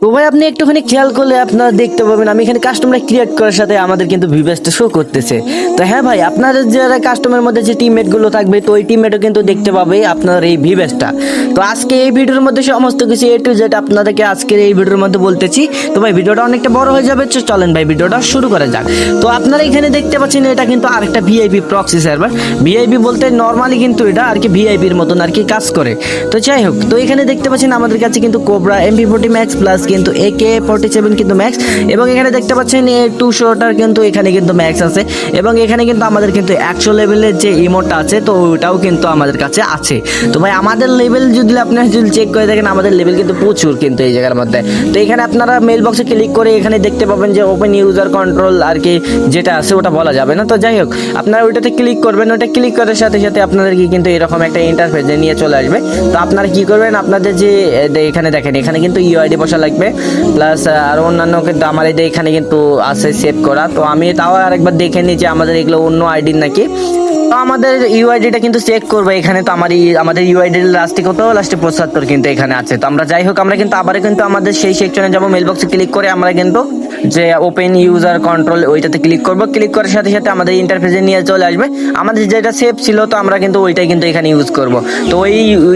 তো ভাই, আপনি একটুখানি খেয়াল করলে আপনারা দেখতে পাবেন, আমি এখানে কাস্টমার ক্রিয়েট করার সাথে আমাদের কিন্তু ভিভেসটা শো করতেছে। তো হ্যাঁ ভাই, আপনাদের যারা কাস্টমারের মধ্যে যে টিমমেটগুলো থাকবে, তো ওই টিমমেটও কিন্তু দেখতে পাবে আপনার এই ভিভেসটা তো আজকে এই ভিডিওর মধ্যে সমস্ত কিছু এ টু জেড আপনাদেরকে আজকের এই ভিডিওর মধ্যে বলতেছি। তো ভাই ভিডিওটা অনেকটা বড় হয়ে যাবে চলেন ভাই ভিডিওটা শুরু করা যাক। তো আপনারা এখানে দেখতে পাচ্ছেন, এটা কিন্তু আরেকটা ভিআইপি প্রক্সি সার্ভার ভিআইপি বলতে নর্মালি কিন্তু এটা আর কি ভিআইপির মতন আর কি কাজ করে। তো যাই হোক, তো এখানে দেখতে পাচ্ছেন, আমাদের কাছে কিন্তু Cobra MP forty max plus কিন্তু এ কে ফোর্টি সেভেন কিন্তু ম্যাক্স এবং এখানে দেখতে পাচ্ছেন এ টু শোটার কিন্তু এখানে কিন্তু ম্যাক্স আছে এবং এখানে কিন্তু আমাদের কিন্তু একশো লেভেলের যে ইমোটটা আছে, তো ওটাও কিন্তু আমাদের কাছে আছে। তো ভাই, আমাদের লেভেল যদি আপনারা যদি চেক করে দেখেন, আমাদের লেভেল কিন্তু প্রচুর কিন্তু এই জায়গার মধ্যে। তো এখানে আপনারা মেল বক্সে ক্লিক করে এখানে দেখতে পাবেন যে ওপেন ইউজার কন্ট্রোল আর কি যেটা আছে, ওটা বলা যাবে না। তো যাই হোক, আপনারা ওইটাতে ক্লিক করবেন ওটা ক্লিক করার সাথে সাথে আপনাদের কি কিন্তু এরকম একটা ইন্টারফেস নিয়ে চলে আসবে। তো আপনারা কি করবেন, আপনাদের যে এখানে দেখেন, এখানে কিন্তু ইউআইডি বসা লাগবে প্লাস আর অন্যান্য কিন্তু আমার এই এখানে কিন্তু আছে সেভ করা। তো আমি তাও আরেকবার দেখে নিই যে আমাদের এগুলো অন্য আইডির নাকি। তো আমাদের ইউআইডিটা কিন্তু চেক করব এখানে। তো আমার আমাদের ইউআইডির লাস্টে কত? লাস্টে পঁচাত্তর কিন্তু এখানে আছে। তো আমরা যাই হোক, আমরা কিন্তু আবার কিন্তু আমাদের সেই সেকশনে যাব। মেলবক্সে ক্লিক করে আমরা কিন্তু যে ওপেন ইউজার কন্ট্রোল ওইটাতে ক্লিক করব। ক্লিক করার সাথে সাথে আমাদের ইন্টারফেসে নিয়ে চলে আসবে। আমাদের যেটা সেভ ছিল তো আমরা কিন্তু ওইটাই কিন্তু এখানে ইউজ করব। তো ওই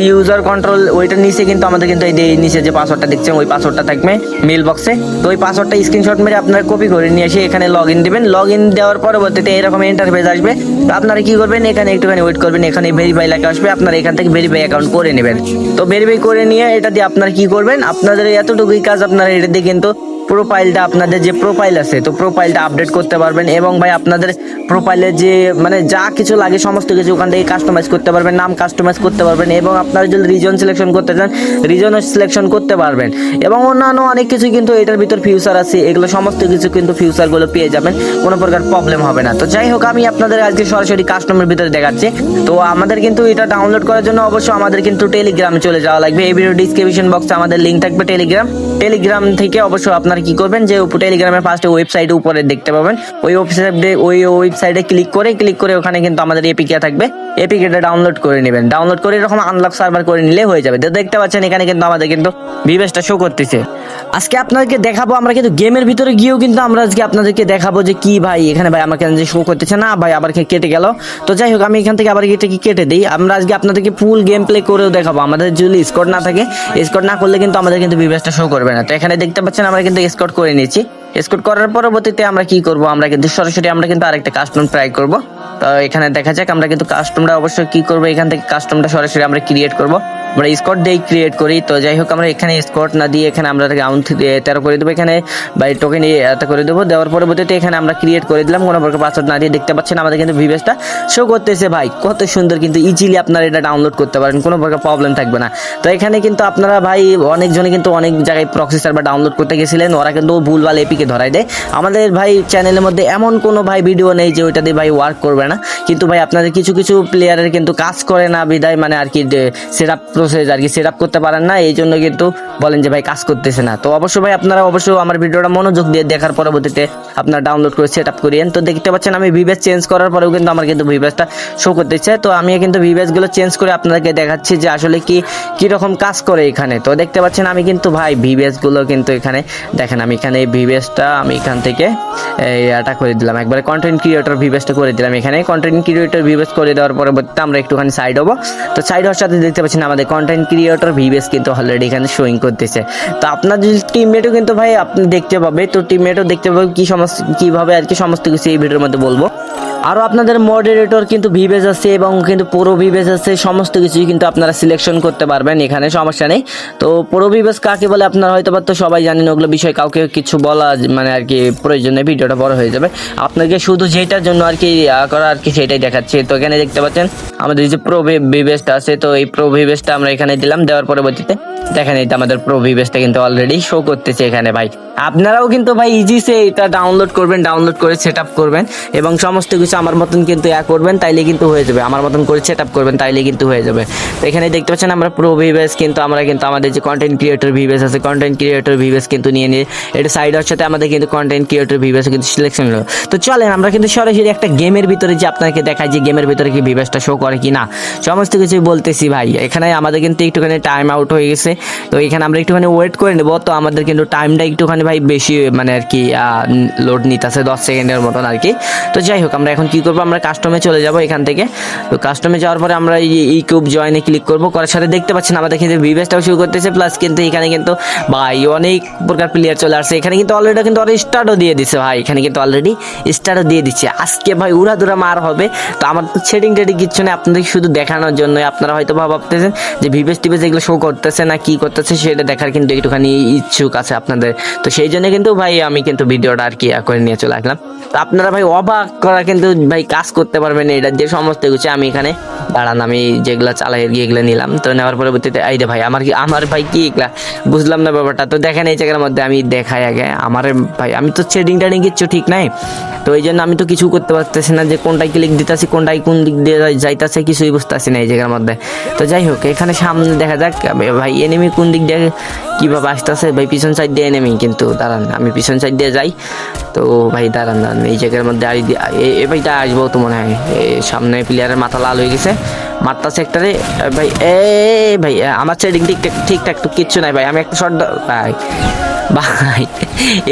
ইউজার কন্ট্রোল ওইটার নিচে কিন্তু আমাদের কিন্তু এই নিচে যে পাসওয়ার্ডটা দেখছেন, ওই পাসওয়ার্ডটা থাকবে মেল বক্সে তো ওই পাসওয়ার্ডটা স্ক্রিনশট মেরে আপনারা কপি করে নিয়ে এসে এখানে লগ ইন দেবেন। লগ ইন দেওয়ার পরবর্তীতে এরকম ইন্টারফেস আসবে। তো আপনারা কি করবেন? এখানে একটুখানি ওয়েট করবেন। এখানে ভেরিফাই লেখা আসবে। আপনারা এখান থেকে ভেরিফাই অ্যাকাউন্ট করে নেবেন। তো ভেরিফাই করে নিয়ে এটা দিয়ে আপনারা কি করবেন? আপনাদের এতটুকুই কাজ আপনারা এটা দিয়ে কিন্তু প্রোফাইলটা আপনাদের যে প্রোফাইল আছে, তো প্রোফাইলটা আপডেট করতে পারবেন এবং ভাই আপনাদের প্রোফাইলে যে মানে যা কিছু লাগে সমস্ত কিছু ওখান থেকে কাস্টমাইজ করতে পারবেন, নাম কাস্টমাইজ করতে পারবেন এবং আপনারা যদি রিজন সিলেকশন করতে চান রিজনও সিলেকশন করতে পারবেন এবং অন্যান্য অনেক কিছু কিন্তু এটার ভিতর ফিউচার আছে, এগুলো সমস্ত কিছু কিন্তু ফিউচারগুলো পেয়ে যাবেন, কোনো প্রকার প্রবলেম হবে না। তো যাই হোক, আমি আপনাদের আজকে সরাসরি কাস্টমার ভিতরে দেখাচ্ছি। তো আমাদের কিন্তু এটা ডাউনলোড করার জন্য অবশ্যই আমাদের কিন্তু টেলিগ্রামে চলে যাওয়া লাগবে। এই ভিডিও ডিসক্রিপশন বক্সে আমাদের লিঙ্ক থাকবে টেলিগ্রাম টেলিগ্রাম থেকে অবশ্যই আপনারা কি করবেন যে টেলিগ্রামের ফার্স্টে ওয়েবসাইট উপরে দেখতে পাবেন। ওই ওয়েবসাইটে ওই ওয়েবসাইটে ক্লিক করে ক্লিক করে ওখানে কিন্তু আমাদের এপিকে থাকবে। এপিকেটা ডাউনলোড করে নেবেন। ডাউনলোড করে এরকম আনলক সার্ভার করে নিলে হয়ে যাবে। তো দেখতে পাচ্ছেন এখানে কিন্তু আমাদের কিন্তু ভিভেসটা শো করতেছে। আজকে আপনাদেরকে দেখাবো, আমরা কিন্তু গেমের ভিতরে গিয়েও কিন্তু আমরা আজকে আপনাদেরকে দেখাবো যে কি ভাই, এখানে ভাই আমাকে যে শো করতেছে না, ভাই আবার কেটে গেল। তো যাই হোক, আমি এখান থেকে আবার এটা কি কেটে দিই? আমরা আজকে আপনাদেরকে ফুল গেম প্লে করেও দেখাবো। আমাদের যদি স্কোর না থাকে স্কোর না করলে কিন্তু আমাদের কিন্তু ভিভেসটা শো করবে না। তো এখানে দেখতে পাচ্ছেন, আমরা কিন্তু স্কোর করে নিয়েছি। স্কোর্ট করার পরবর্তীতে আমরা কি করব? আমরা কিন্তু সরাসরি আমরা কিন্তু আরেকটা কাস্টম ট্রাই করব। এখানে দেখা যাক আমরা কিন্তু কাস্টমটা অবশ্যই কি করব, এখান থেকে কাস্টমটা সরাসরি আমরা ক্রিয়েট করব। আমরা স্কট দিয়ে ক্রিয়েট করি, তো যাই হোক আমরা এখানে স্কট না দিয়ে এখানে আমরা রাউন্ড তেরো করে দেবো। এখানে বাই টোকেন করে দেবো, দেওয়ার পরবর্তীতে এখানে আমরা ক্রিয়েট করে দিলাম, কোনো প্রকার পাসওয়ার্ড না দিয়ে দেখতে পাচ্ছেন আমাদের কিন্তু ভিভেসটা শো করতেছে ভাই। কত সুন্দর কিন্তু ইজিলি আপনারা এটা ডাউনলোড করতে পারেন, কোনো প্রকার প্রবলেম থাকবে না। তো এখানে কিন্তু আপনারা ভাই অনেকজনে কিন্তু অনেক জায়গায় প্রক্সি সার্ভার ডাউনলোড করতে গেছিলেন, ওরা কিন্তু ভুলভাল এপিকে ধরাই দেয়। আমাদের ভাই চ্যানেলের মধ্যে এমন কোনো ভাই ভিডিও নেই যে ওইটা দিয়ে ভাই ওয়ার্ক করবে না। কিন্তু ভাই, আপনাদের কিছু কিছু প্লেয়ারের কিন্তু কাজ করে না বিদায় মানে আর কি সেট আপ প্রসেস আর কি সেট আপ করতে পারেন না, এই জন্য কিন্তু বলেন যে ভাই, কাজ করতেছে না। তো অবশ্যই ভাই, আপনারা অবশ্যই আমার ভিডিওটা মনোযোগ দিয়ে দেখার পরবর্তীতে আপনারা ডাউনলোড করে সেট আপ করিয়েন। তো দেখতে পাচ্ছেন, আমি ভিভেস চেঞ্জ করার পরেও কিন্তু আমার কিন্তু ভিভেসটা শো করতেছে। তো আমি কিন্তু ভিভেসগুলো চেঞ্জ করে আপনাদেরকে দেখাচ্ছি যে আসলে কি, কীরকম কাজ করে এখানে। তো দেখতে পাচ্ছেন, আমি কিন্তু ভাই ভিভেসগুলো কিন্তু এখানে দেখেন, আমি এখানে এই ভিভেসটা আমি এখান থেকে এটা করে দিলাম। একবারে কন্টেন্ট ক্রিয়েটর ভিভেসটা করে দিলাম এখানে। কন্টেন্ট ক্রিয়েটর ভিভেস করে দেওয়ার পরবর্তীতে আমরা একটুখানি সাইড হব। তো সাইড হওয়ার সাথে দেখতে পাচ্ছেন আমাদের কন্টেন্ট ক্রিয়েটর ভিভেস কিন্তু অলরেডি এখানে শোয়িং করতেছে। তো আপনার যদি টিমমেটও কিন্তু ভাই আপনি দেখতে পাবে, তো টিমমেটও দেখতে পাবে কী সমস্ত, কীভাবে আর কি সমস্ত কিছু এই ভিডিওর মধ্যে বলব। আরও আপনাদের মডারেটর কিন্তু ভিভেজ আছে এবং কিন্তু পুরো ভিভেজ আছে, সমস্ত কিছুই কিন্তু আপনারা সিলেকশন করতে পারবেন, এখানে সমস্যা নেই। তো পুরো ভিভেজ কাকে বলে আপনারা হয়তো বা তো সবাই জানেন, ওগুলো বিষয় কাউকে কিছু বলা মানে আর কি প্রয়োজনে ভিডিওটা বড় হয়ে যাবে। আপনাকে শুধু যেটার জন্য আর কি করা আর কি সেটাই দেখাচ্ছি। তো এখানে দেখতে পাচ্ছেন, আমাদের যে প্রো ভিভেজটা আছে, তো এই প্রো ভিভেজটা আমরা এখানে দিলাম, দেওয়ার পরবর্তীতে দেখেন যে আমাদের প্রো ভিভেজটা কিন্তু অলরেডি শো করতেছে এখানে ভাই। আপনারাও কিন্তু ভাই ইজি সে এটা ডাউনলোড করবেন ডাউনলোড করে সেট আপ করবেন এবং সমস্ত কিছু আমার মতন কিন্তু ইয়া করবেন, তাইলে কিন্তু হয়ে যাবে। আমার মতন করে সেট আপ করবেন, তাইলে কিন্তু হয়ে যাবে। তো এখানে দেখতে পাচ্ছেন আমরা প্রো ভিভেস কিন্তু, আমরা কিন্তু আমাদের যে কন্টেন্ট ক্রিয়েটর ভিভেস আছে কন্টেন্ট ক্রিয়েটর ভিভেস কিন্তু নিয়ে নিয়ে এটা সাইড হওয়ার সাথে আমাদের কিন্তু কন্টেন্ট ক্রিয়েটর ভিভেস কিন্তু সিলেকশন হলো। তো চলেন, আমরা কিন্তু সরাসরি একটা গেমের ভিতরে যে আপনাকে দেখাই যে গেমের ভিতরে কি ভিভেসটা শো করে কি না সমস্ত কিছুই বলতেছি ভাই, এখানে আমাদের কিন্তু একটুখানি টাইম আউট হয়ে গেছে। তো এখানে আমরা একটুখানি ওয়েট করে নেব। তো আমাদের কিন্তু টাইমটা একটুখানি ভাই বেশি মানে আর কি লোড নিতেছে দশ সেকেন্ডের মতন আর কি। তো যাই হোক, আমরা এখন কি করব? আমরা কাস্টমে চলে যাব এখান থেকে। তো কাস্টমে যাওয়ার পরে আমরা এই কিউব জয়েনে ক্লিক করব। করার সাথে দেখতে পাচ্ছেন আমাদের কিন্তু ভিভেসটাও শুরু করতেছে। প্লাস কিন্তু এখানে কিন্তু ভাই অনেক প্রকার প্লেয়ার চলে আসছে। এখানে কিন্তু অলরেডি কিন্তু ওরা স্টার্টও দিয়ে দিচ্ছে ভাই। এখানে কিন্তু অলরেডি স্টার্টও দিয়ে দিচ্ছে। আজকে ভাই উড়া দুরা মার হবে। তো আমার তো ছেডিং টেডিং কিচ্ছু নেই। আপনাদের শুধু দেখানোর জন্য আপনারা হয়তো ভাবতেছেন যে ভিভেস টিভেস এগুলো শো করতেছে না কি করতেছে সেটা দেখার কিন্তু একটুখানি ইচ্ছুক আছে আপনাদের। তো সেই জন্য কিন্তু ভাই আমি কিন্তু ভিডিওটা আর কি করে নিয়ে চলে আসলাম। তো আপনারা ভাই অবাক করা কিন্তু ভাই কাজ করতে পারবেন এটা যে সমস্ত কিছু আমি এখানে দাঁড়ান, আমি যেগুলো চালাই এগুলো নিলাম। তো নেওয়ার পরবর্তীতে, এই ভাই, আমার কি আমার ভাই কি এগুলা? বুঝলাম না ব্যাপারটা। তো দেখেন এই জায়গার মধ্যে আমি দেখাই আগে। আমার ভাই, আমি তো ট্রেডিং টেডিং কিচ্ছু ঠিক নাই। তো এই জন্য আমি তো কিছু করতে পারতেছি না যে কোনটায় ক্লিক দিতেছি কোনটায় কোন দিক দিয়ে যাই- যাইতাছে, কিছুই বুঝতেছি না এই জায়গার মধ্যে। তো যাই হোক, এখানে সামনে দেখা যাক। ভাই এনিমি কোন দিক দিয়ে কীভাবে আসতেছে, ভাই পিছন সাইড দিয়ে এনিমি কিন্তু দাঁড়ান, আমি পিছন সাইড দিয়ে যাই। তো ভাই দাঁড়ান দাঁড়ান, এই জায়গার মধ্যে আর এ ভাইটা আসব তো মনে হয় সামনে প্লেয়ারের মাথা লাল হয়ে গেছে। মাত্রা সেক্টরে ভাই, এ ভাই, আমার সাইডিং ঠিকঠাক ঠিকঠাক তো কিচ্ছু নাই, ভাই, আমি একটা শর্ট ভাই ভাই,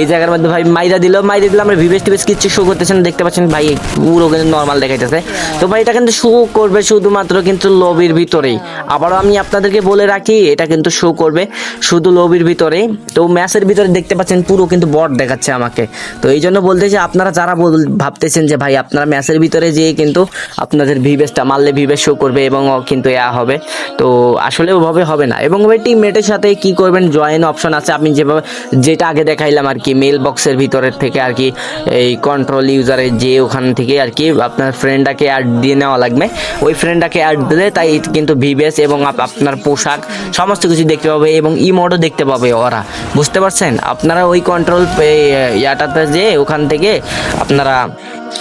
এই জায়গার মধ্যে ভাই মাইরা দিল মাইরা দিল, আমরা ভিভেস টিভেস কিচ্ছু শো করতেছেন, দেখতে পাচ্ছেন ভাই, পুরো কিন্তু নর্মাল দেখাইতেছে। তো ভাই, এটা কিন্তু শো করবে শুধুমাত্র কিন্তু লবির ভিতরেই। আবারও আমি আপনাদেরকে বলে রাখি, এটা কিন্তু শো করবে শুধু লবির ভিতরে তো ম্যাচের ভিতরে দেখতে পাচ্ছেন, পুরো কিন্তু বট দেখাচ্ছে আমাকে। তো এই জন্য বলতে যে আপনারা যারা ভাবতেছেন যে ভাই, আপনারা ম্যাচের ভিতরে যেয়ে কিন্তু আপনাদের ভিভেসটা মারলে ভিভেস শো করবে এবং কিন্তু এয়া হবে। তো আসলে ওভাবে হবে না। এবং ভাই টিমমেটের সাথে কি করবেন জয়েন অপশন আছে, আপনি যেভাবে যেটা আগে দেখাইলাম আর কি মেল বক্সের ভিতরের থেকে আর কি, এই কন্ট্রোল ইউজারে যে ওখান থেকে আর কি আপনার ফ্রেন্ডটাকে অ্যাড দিয়ে নেওয়া লাগবে। ওই ফ্রেন্ডটাকে অ্যাড দিলে তাই কিন্তু ভিভেস এবং আপ- আপনার পোশাক সমস্ত কিছু দেখতে পাবে এবং ইমোডও দেখতে পাবে ওরা। বুঝতে পারছেন? আপনারা ওই কন্ট্রোল ইয়াটাতে যে ওখান থেকে আপনারা,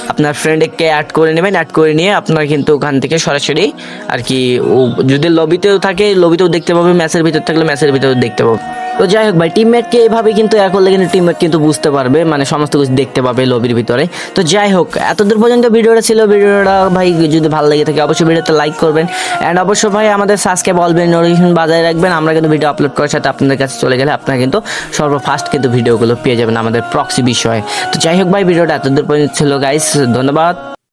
আপনার ফ্রেন্ডকে অ্যাড করে নেবেন অ্যাড করে নিয়ে আপনারা কিন্তু ওখান থেকে সরাসরি আর কি যদি লবিতেও থাকে লবিতেও দেখতে পাবে ম্যাচের ভিতর থাকলে ম্যাচের ভিতরেও দেখতে পাবে। তো যাই হোক ভাই টিমমেটকে এইভাবে কিন্তু এখন কিন্তু টিমমেট কিন্তু বুঝতে পারবে মানে সমস্ত কিছু দেখতে পাবে লবির ভিতরে। তো যাই হোক, এতদূর পর্যন্ত ভিডিওটা ছিল, ভিডিওটা ভাই যদি ভালো লেগে থাকে অবশ্যই ভিডিওতে লাইক করবেন। অ্যান্ড অবশ্যই ভাই আমাদের সাবস্ক্রাইব অলবেন নোটিফিকেশন বাজায় রাখবেন। আমরা কিন্তু ভিডিও আপলোড করার সাথে আপনাদের কাছে চলে গেলে আপনারা কিন্তু সর্বফার্স্ট কিন্তু ভিডিওগুলো পেয়ে যাবেন আমাদের প্রক্সি বিষয়ে। তো যাই হোক ভাই, ভিডিওটা এতদূর পর্যন্ত ছিল গাইস ধন্যবাদ।